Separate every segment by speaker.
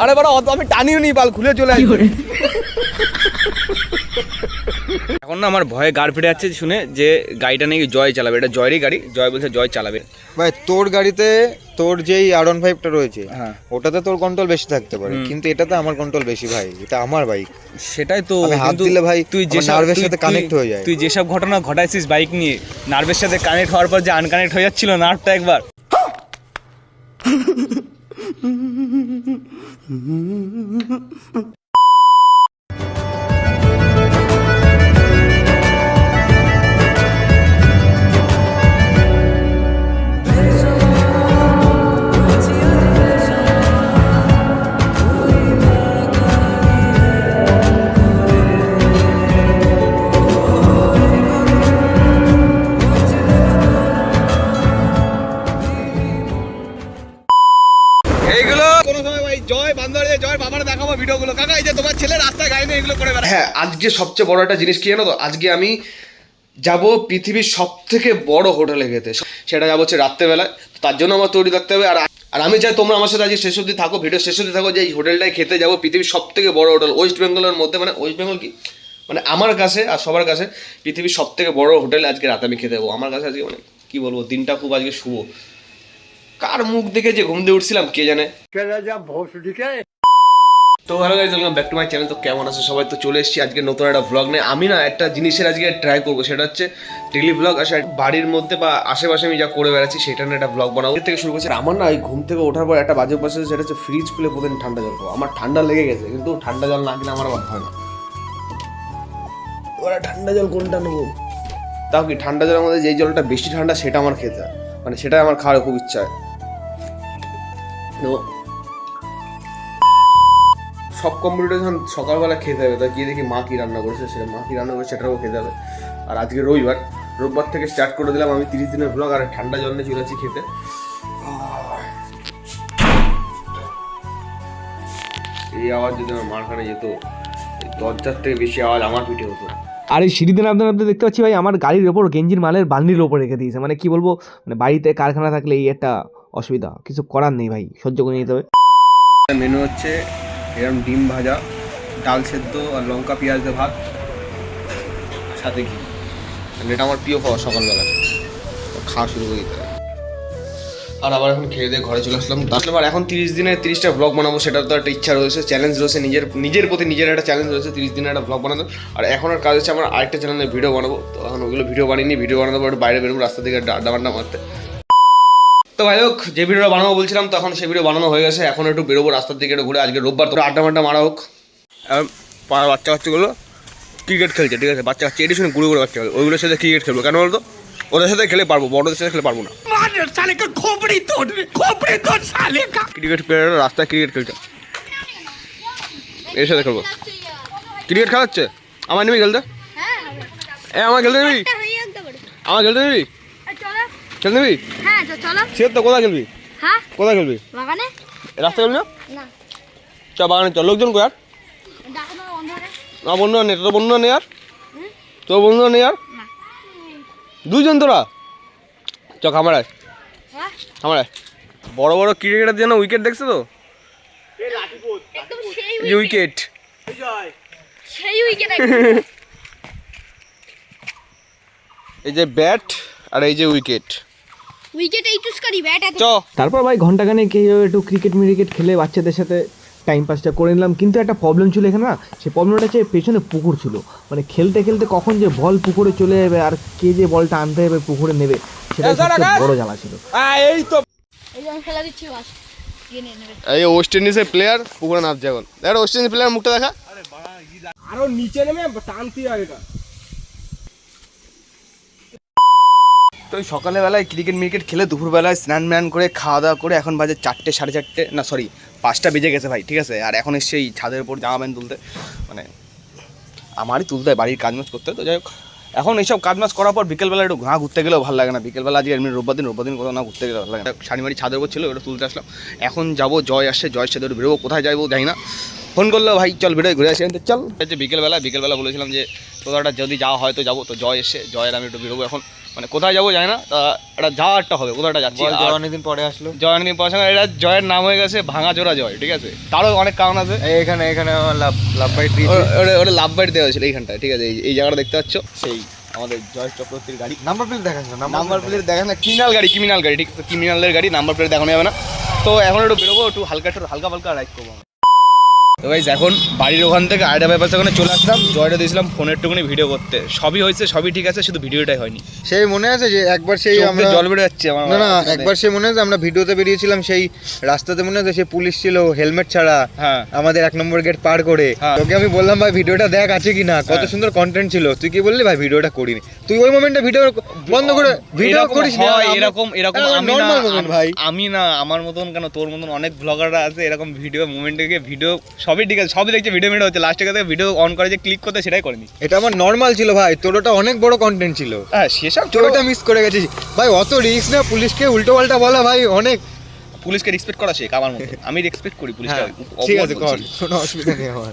Speaker 1: আরে বড় অত আমি টানিও নি বাল খুলে চলে আসবে। এখন না আমার ভয়ে গাড় ফেটে যাচ্ছে শুনে যে গাড়িটা নাকি জয় চালাবে। এটা জয়েরই গাড়ি জয় বলছে জয় চালাবে।
Speaker 2: ভাই তোর গাড়িতে তোর যেই আর ওয়ান ফাইভটা রয়েছে
Speaker 1: হ্যাঁ।
Speaker 2: ওটাতে তোর কন্ট্রোল বেশি থাকতে পারে কিন্তু এটাতে আমার কন্ট্রোল বেশি ভাই এটা আমার বাইক
Speaker 1: সেটাই তো
Speaker 2: হাত দিলে ভাই
Speaker 1: তুই
Speaker 2: এর
Speaker 1: তুই-
Speaker 2: সাথে connect হয়ে যায়।
Speaker 1: তুই যেসব ঘটনা ঘটাইছিস বাইক নিয়ে নার্ভের সাথে কানেক্ট হওয়ার পর যে আনকানেক্ট হয়ে যাচ্ছিল নার্ভটা একবার। ভিডিওগুলো কাকা এই যে তোমার ছেলে রাস্তায় গাড়ি নিয়ে এগুলো করে বেড়ায়।
Speaker 3: হ্যাঁ আজকে সবচেয়ে বড় একটা জিনিস কি জানো তো? আজকে আমি যাব পৃথিবীর সব থেকে বড় হোটেলে খেতে সেটা যাব হচ্ছে রাত্রেবেলায়। তার জন্য আমার তৈরি থাকতে হবে। আর আর আমি চাই তোমরা আমার সাথে আজকে শেষ অবধি থাকো ভিডিও শেষ অবধি থাকো যে এই হোটেলটায় খেতে যাব পৃথিবীর সব থেকে বড় হোটেল। ওয়েস্ট বেঙ্গলের মধ্যে মানে ওয়েস্ট বেঙ্গল কি? মানে আমার কাছে আর সবার কাছে পৃথিবীর সব থেকে বড় হোটেলে আজকে রাতে আমি খেতে যাব। আমার কাছে আজকে মানে কি বলব দিনটা খুব আজকে শুভ। কার মুখ দেখে যে ঘুম দিয়ে উঠছিলাম কে জানে? তো hello guys welcome back to my channel তো কেমন আছে সবাই? তো চলে এসেছি আজকে নতুন একটা ব্লগ নিয়ে। আমি না একটা জিনিসের আজকে ট্রাই করব, সেটা হচ্ছে ডেলি ব্লগ আসে বাড়ির মধ্যে বা আশেপাশে আমি যা করে বেড়াচ্ছি, সেটা নিয়ে একটা ব্লগ বানাবো। থেকে শুরু করছি। আমার না এই ঘুম থেকে ওঠার পর একটা বাজে পাশে সেটা হচ্ছে ফ্রিজ খুলে প্রতিদিন ঠান্ডা জল খাব। আমার ঠান্ডা লেগে গেছে, কিন্তু ঠান্ডা জল না কিনে আমার হয় না। এবার ঠান্ডা জল কোনটা নেব? তাও কি, ঠান্ডা জলের মধ্যে যেই জলটা বেশি ঠান্ডা, সেটা আমার খেতে মানে সেটা আমার খাওয়ার খুব ইচ্ছা হয়। সব কম্পিটিশন সকালবেলা খেতে হবে তা গিয়ে দেখি মা কি রান্না করেছে সেটা মা কি রান্না করেছে সেটাও খেতে হবে আর আজকে রবিবার রোববার থেকে স্টার্ট করে দিলাম আমি তিরিশ দিনের ব্লগ আর ঠান্ডা জল নিয়ে চলে খেতে। এই আওয়াজ যদি আমার মারখানে যেত দরজার থেকে বেশি আওয়াজ আমার পিঠে হতো।
Speaker 4: আর এই সিঁড়িতে নামতে নামতে দেখতে পাচ্ছি ভাই আমার গাড়ির ওপর গেঞ্জির মালের বান্ডির ওপর রেখে দিয়েছে। মানে কি বলব মানে বাড়িতে কারখানা থাকলে এই একটা অসুবিধা কিছু করার নেই ভাই সহ্য করে নিতে হবে।
Speaker 3: মেনু হচ্ছে এরকম ডিম ভাজা, ডাল সেদ্ধ আর লঙ্কা, পেঁয়াজ দিয়ে ভাত, সাথে ঘি। এটা আমার প্রিয় খাওয়া সকালবেলা। খাওয়া শুরু করে দিতে আর আবার এখন খেয়ে দিয়ে ঘরে চলে আসলাম। আসলাম আর এখন তিরিশ দিনের তিরিশটা ব্লগ বানাবো, সেটার তো একটা ইচ্ছা রয়েছে। চ্যালেঞ্জ রয়েছে নিজের নিজের প্রতি নিজের একটা চ্যালেঞ্জ রয়েছে। তিরিশ দিনের একটা ব্লগ বানানো আর এখন আর কাজ হচ্ছে, আমার আরেকটা চ্যানেলে ভিডিও বানাবো। তো এখন ওগুলো ভিডিও বানিয়ে ভিডিও বানাতে পারব বাইরে বেরোবো, রাস্তা থেকে একটু আড্ডা মারতে। তো ভাই হোক যে ভিডিওটা বানাবো বলছিলাম তখন সেই ভিডিও বানানো হয়ে গেছে। এখন একটু বেরোবো রাস্তার দিকে একটু ঘুরে। আজকে রোববার তো আড্ডা মাড্ডা মারা হোক। বাচ্চা কাচ্চাগুলো ক্রিকেট খেলছে ঠিক আছে? বাচ্চা কাচ্চা এডিশনে ঘুরে ঘুরে বাচ্চা ওইগুলোর সাথে ক্রিকেট খেলব। কেন বলতো? ওদের সাথে খেলে পারব বড়দের সাথে খেলে পারব না। ক্রিকেট প্লেয়াররা রাস্তায় ক্রিকেট খেলছে। এর সাথে খেলব। ক্রিকেট খেলাচ্ছে? আমার নিবি খেলতে? এ আমার খেলতে নিবি? আমার খেলতে নিবি? খেলতে নিবি?
Speaker 5: হ্যাঁ চলো।
Speaker 3: সে তো কোথায় খেলবি?
Speaker 5: হ্যাঁ?
Speaker 3: কোথায় খেলবি?
Speaker 5: বাগানে?
Speaker 3: রাস্তায় খেলবি না?
Speaker 5: না।
Speaker 3: চ বাগানে চল। লোকজন কোয়ার
Speaker 5: ডাকো না
Speaker 3: বন্ধু নেই। তোর বন্ধু নেই আর? তোর বন্ধু নেই আর? দুজন তোরা? চ খামারায়
Speaker 5: হ্যাঁ?
Speaker 3: খামারায় বড় বড় ক্রিকেটার যেন উইকেট দেখছ তো?
Speaker 5: একদম
Speaker 3: এই উইকেট
Speaker 5: সেই উইকেট
Speaker 3: এই যে ব্যাট আর এই যে উইকেট
Speaker 5: উইকেট এই করি ব্যাট
Speaker 3: চ।
Speaker 4: তারপর ভাই ঘন্টাখানেক একটু ক্রিকেট মিরিকেট খেলে বাচ্চাদের সাথে টাইম পাসটা করে নিলাম। কিন্তু একটা প্রবলেম ছিল এখানে না সেই প্রবলেমটা হচ্ছে পেছনে পুকুর ছিল। মানে খেলতে খেলতে কখন যে বল পুকুরে চলে যাবে আর কে যে বলটা আনতে যাবে পুকুরে নেবে সেটা সবচেয়ে বড় জ্বালা ছিল।
Speaker 3: এই তো।
Speaker 5: এই দিচ্ছি
Speaker 3: ওয়েস্ট ইন্ডিজের প্লেয়ার পুকুরে নাচছে এখন। দেখ ওয়েস্ট ইন্ডিজ প্লেয়ার মুখটা দেখা।
Speaker 1: আরও নিচে নেমে টানতে হবে
Speaker 3: তো ওই সকালবেলায় ক্রিকেট মিরিকেট খেলে দুপুরবেলায় স্নান ম্যান করে খাওয়া দাওয়া করে এখন বাজে চারটে, সাড়ে চারটে, না সরি পাঁচটা বেজে গেছে ভাই, ঠিক আছে? আর এখন এসছে এই ছাদের উপর জামা প্যান্ট তুলতে মানে আমারই তুলতে হয়, বাড়ির কাজ মাজ করতে তো যাই হোক। এখন এইসব কাজ মাজ করার পর বিকেলবেলা একটু ঘা ঘুরতে গেলেও ভালো লাগে না। বিকেলবেলা আজকে এমনি রোববার দিন রোববার দিন কোথাও না ঘুরতে গেলে ভালো লাগে না। শাড়ি মাড়ি ছাদের উপর ছিল, ওটা তুলতে আসলাম। এখন যাব, জয় আসছে জয়ের সাথে বেরোবো, কোথায় যাব জানি না। ফোন করল ভাই, চল বেরোয় ঘুরে আসি চল। হচ্ছে বিকেলবেলা বিকেলবেলা বলেছিলাম যে কোথাওটা যদি যাওয়া হয় তো যাব, তো জয় এসে, জয়ের আমি একটু বেরোবো এখন। মানে কোথায় যাব জানি না তা একটা যাওয়া একটা হবে কোথাওটা যাচ্ছি।
Speaker 2: জয় অনেকদিন পরে আসলো।
Speaker 3: জয়ের নিয়ে পড়াশোনা এটা জয়ের নাম হয়ে গেছে ভাঙাচোরা জয় ঠিক আছে? তারও অনেক কারণ আছে।
Speaker 2: এখানে এখানে আমার লাভ লাভ বাইট
Speaker 3: ওটা- ওটা লাভ বাইট দেওয়া হয়েছিল এইখানটায় ঠিক আছে? এই- জায়গাটা দেখতে পাচ্ছ? সেই আমাদের জয় চক্রবর্তীর গাড়ি।
Speaker 2: নাম্বার প্লেট দেখাস না
Speaker 3: নাম্বার প্লেট দেখা না ক্রিমিনাল গাড়ি ক্রিমিনাল গাড়ি ঠিক আছে? ক্রিমিনালের গাড়ি নাম্বার প্লেট দেখানো যাবে না। তো এখন একটু বেরোবো একটু হালকা একটু হালকা ফালকা রাইড করব। তো গাইজ এখন বাড়ির ওখান থেকে আয়ডা ব্যাপার ওখানে চলে আসলাম জয়টা দিয়েছিলাম ফোনের টুকুনি ভিডিও করতে। সবই হয়েছে সবই ঠিক আছে শুধু ভিডিওটাই হয়নি।
Speaker 2: সেই মনে আছে যে একবার সেই আমরা
Speaker 3: জল বেড়ে যাচ্ছে আমার
Speaker 2: না না একবার সে মনে আছে আমরা ভিডিওতে বেরিয়েছিলাম সেই রাস্তাতে মনে আছে সে পুলিশ ছিল হেলমেট ছাড়া
Speaker 3: হ্যাঁ।
Speaker 2: আমাদের এক নম্বর গেট পার করে।
Speaker 3: হ্যাঁ।
Speaker 2: তোকে আমি বললাম ভাই ভিডিওটা দেখ আছে কি না কত
Speaker 3: হ্যাঁ।
Speaker 2: সুন্দর কন্টেন্ট ছিল। তুই কি বললি ভাই ভিডিওটা করিনি। তুই ওই মোমেন্টে ভিডিও বন্ধ করে ভিডিও করিস
Speaker 3: হয়, এরকম এরকম আমি না
Speaker 2: মোমেন্ট ভাই।
Speaker 3: আমি না আমার মতন কেন তোর মতন অনেক ব্লগাররা আছে এরকম ভিডিও মুভমেন্টে গিয়ে ভিডিও সবই ঠিক আছে সবই দেখছে ভিডিও মিডিও হচ্ছে। লাস্টে কাছে ভিডিও অন করে যে ক্লিক করতে সেটাই করেনি।
Speaker 2: এটা আমার নর্মাল ছিল ভাই তোর ওটা অনেক বড় কন্টেন্ট ছিল।
Speaker 3: হ্যাঁ সেসব
Speaker 2: তোর ওটা মিস করে গেছিস ভাই অত রিস্ক না পুলিশকে উল্টো পাল্টা বলা ভাই অনেক।
Speaker 3: পুলিশকে রেসপেক্ট করা শেখ আমার মতো। আমি রেসপেক্ট করি পুলিশকে
Speaker 2: হ্যাঁ, ঠিক আছে কর কোনো অসুবিধা নেই আমার।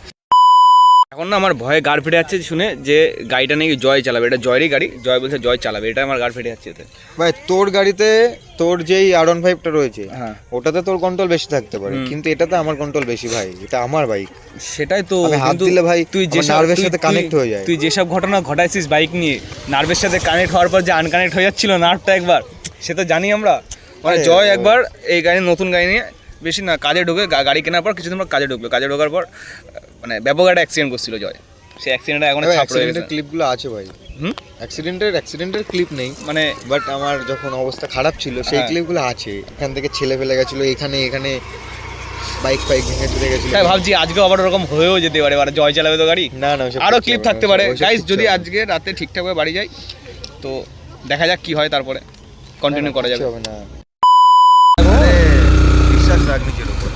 Speaker 3: এখন না আমার ভয়ে গাড় ফেটে যাচ্ছে শুনে যে গাড়িটা নাকি জয় চালাবে এটা জয়েরই গাড়ি জয় বলছে জয় চালাবে এটা আমার গাড় ফেটে যাচ্ছে এতে।
Speaker 2: ভাই তোর গাড়িতে তোর যেই আর ওয়ান ফাইভটা রয়েছে
Speaker 3: হ্যাঁ।
Speaker 2: ওটাতে তোর কন্ট্রোল বেশি থাকতে পারে কিন্তু এটাতে আমার কন্ট্রোল বেশি ভাই এটা আমার বাইক
Speaker 3: সেটাই তো
Speaker 2: হাত দিলে ভাই
Speaker 3: তুই
Speaker 2: যে
Speaker 3: তুই-
Speaker 2: সাথে কানেক্ট হয়ে যায়।
Speaker 3: তুই যেসব ঘটনা ঘটাইছিস বাইক নিয়ে নার্ভের সাথে কানেক্ট হওয়ার পর যে আনকানেক্ট হয়ে যাচ্ছিল নার্ভটা একবার সে তো জানি আমরা। মানে জয় একবার এই গাড়ি নতুন গাড়ি নিয়ে বেশি না কাজে ঢুকে গাড়ি কেনার পর কিছুদিন পর কাজে ঢুকলো। কাজে ঢোকার পর মানে ব্যাপক একটা অ্যাক্সিডেন্ট করছিল জয়। সেই অ্যাক্সিডেন্টটা এখন ছাপ রয়ে গেছে।
Speaker 2: ক্লিপগুলো আছে ভাই।
Speaker 3: হুম?
Speaker 2: অ্যাক্সিডেন্টের অ্যাক্সিডেন্টের ক্লিপ নেই।
Speaker 3: মানে
Speaker 2: বাট আমার যখন অবস্থা খারাপ ছিল সেই
Speaker 3: হ্যাঁ।
Speaker 2: ক্লিপগুলো আছে। এখান থেকে ছেলে ফেলে গেছিল এখানে এখানে বাইক ফাইক ভেঙে চলে গেছিল।
Speaker 3: তাই ভাবছি আজকেও আবার ওরকম হয়েও যেতে পারে। এবার জয় চালাবে তো গাড়ি?
Speaker 2: না না
Speaker 3: আরও ক্লিপ থাকতে পারে। গাইস যদি আজকে রাতে ঠিকঠাকভাবে বাড়ি যাই তো দেখা যাক কি হয় তারপরে। কন্টিনিউ করা যাবে।
Speaker 2: কিচ্ছু হবে না
Speaker 3: বিশ্বাস রাখ নিজের উপর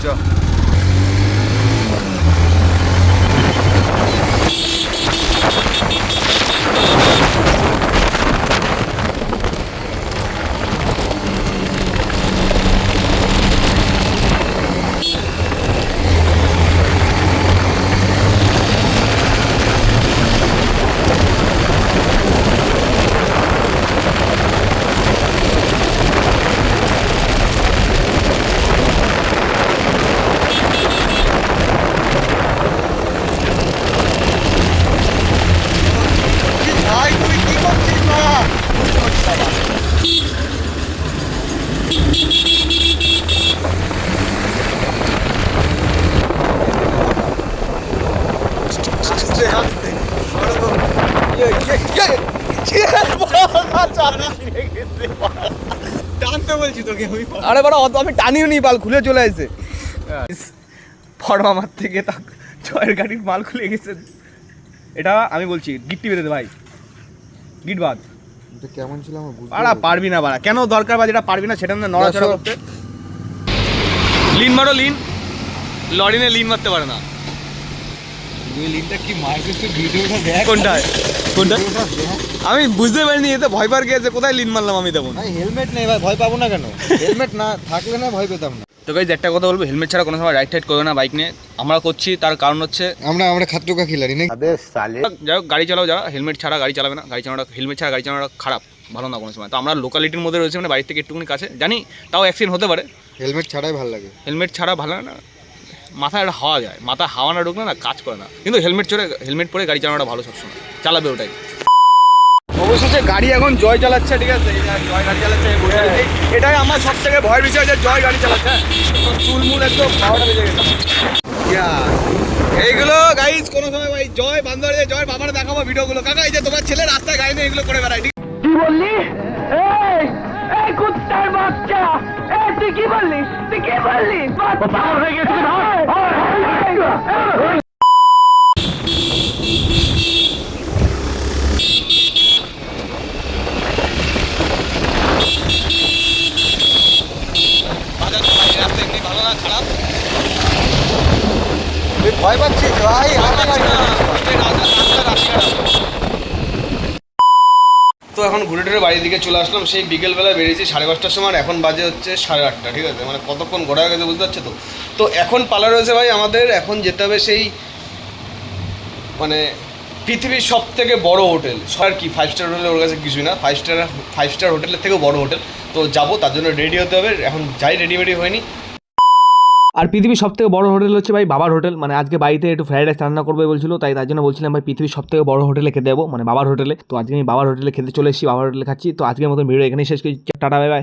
Speaker 2: টানতে বলছি তোকে আমি
Speaker 3: আরে বড় অত আমি টানিও নি বাল খুলে চলে আসছে ফর্ম আমার থেকে তা জয়ের গাড়ির মাল খুলে গেছে। এটা আমি বলছি গিট্টি বেঁধে দে ভাই। গিট বাদ
Speaker 2: এটা কেমন ছিল আমার বুঝতে
Speaker 3: পারবি না বাড়া। কেন দরকার বা যেটা পারবি না সেটা না নড়াচড়া করতে। লিন মারো লিন লরিনে লিন মারতে পারে না।
Speaker 2: লিনটা কি ভিডিওটা দেখ।
Speaker 3: কোনটায়? কোনটা? আমি বুঝতে পারিনি এতে ভয় পার গিয়েছে কোথায় লিন মারলাম আমি তখন?
Speaker 2: হেলমেট নেই ভাই ভয় পাবো না কেন? হেলমেট না থাকলে না ভয় পেতাম না।
Speaker 3: তো গাইজ একটা কথা বলব হেলমেট ছাড়া কোনো সময় রাইড টাইড করবে না বাইক নিয়ে। আমরা করছি তার কারণ হচ্ছে
Speaker 2: আমরা আমরা খাত্রকা খিলাড়ি নাকি?
Speaker 3: যাই হোক গাড়ি চালাও যারা হেলমেট ছাড়া গাড়ি চালাবে না গাড়ি চালানোটা হেলমেট ছাড়া গাড়ি চালানোটা খারাপ ভালো না কোনো সময়। তো আমরা লোকালিটির মধ্যে রয়েছে মানে বাড়ি থেকে একটুখানি কাছে। জানি তাও অ্যাক্সিডেন্ট হতে পারে।
Speaker 2: হেলমেট ছাড়াই ভালো লাগে।
Speaker 3: হেলমেট ছাড়া ভালো না মাথায় একটা হাওয়া যায়। মাথায় হাওয়া না ঢুকলে না কাজ করে না। কিন্তু হেলমেট চড়ে হেলমেট পরে গাড়ি চালানোটা ভালো সবসময়। চালাবে ওটাই। অবশেষে গাড়ি এখন জয় চালাচ্ছে ঠিক আছে? এই জয় গাড়ি চালাচ্ছে। এটাই আমার সব থেকে ভয়ের বিষয় যে জয় গাড়ি চালাচ্ছে হ্যাঁ। তো চুলমুল একদম বারোটা বেজে গেছে। এইগুলো গাইজ কোনো সময় ভাই জয় বান্ধব জয় বাবার দেখাবো ভিডিওগুলো। কাকা এই যে তোমার ছেলে রাস্তায় গাড়ি নিয়ে এগুলো করে বেড়ায় ঠিক?
Speaker 6: কি বললি? এই এই কুত্তার বাচ্চা! এই তুই কি বললি তুই কি বললি পাগল হয়ে গেছিস ভাই
Speaker 3: বাজার বাইরে রাস্তা এমনি ভালো না খারাপ
Speaker 2: তুই ভয় পাচ্ছিস ভাই আমার গাড়ি
Speaker 3: তো এখন ঘুরে টুরে বাড়ির দিকে চলে আসলাম। সেই বিকেলবেলা বেরিয়েছি সাড়ে পাঁচটার সময় এখন বাজে হচ্ছে সাড়ে আটটা, ঠিক আছে? মানে কতক্ষণ ঘোরা গেছে বুঝতে পারছ তো? তো
Speaker 4: তো এখন পালা রয়েছে ভাই আমাদের, এখন যেতে হবে সেই মানে পৃথিবীর সব থেকে বড় হোটেল। আর কি ফাইভ স্টার হোটেল ওর কাছে কিছুই না। ফাইভ স্টার ফাইভ স্টার হোটেলের থেকেও বড় হোটেল। তো যাব, তার জন্য রেডি হতে হবে। এখন যাই রেডি রেডি হয়নি।
Speaker 3: আর পৃথিবীর সব থেকে বড় হোটেল হচ্ছে ভাই বাবার হোটেল। মানে আজকে বাড়িতে একটু ফ্রাইড রাইস রান্না করবে বলছিল, তাই তার জন্য বলছিলাম ভাই পৃথিবীর সব থেকে বড় হোটেলে খেতে দেবো মানে বাবার হোটেলে। তো আজকে আমি বাবার হোটেলে খেতে চলে এসেছি, বাবার হোটেলে খাচ্ছি। তো আজকের মতো ভিডিও এখানেই শেষ করছি টাটা বাই বাই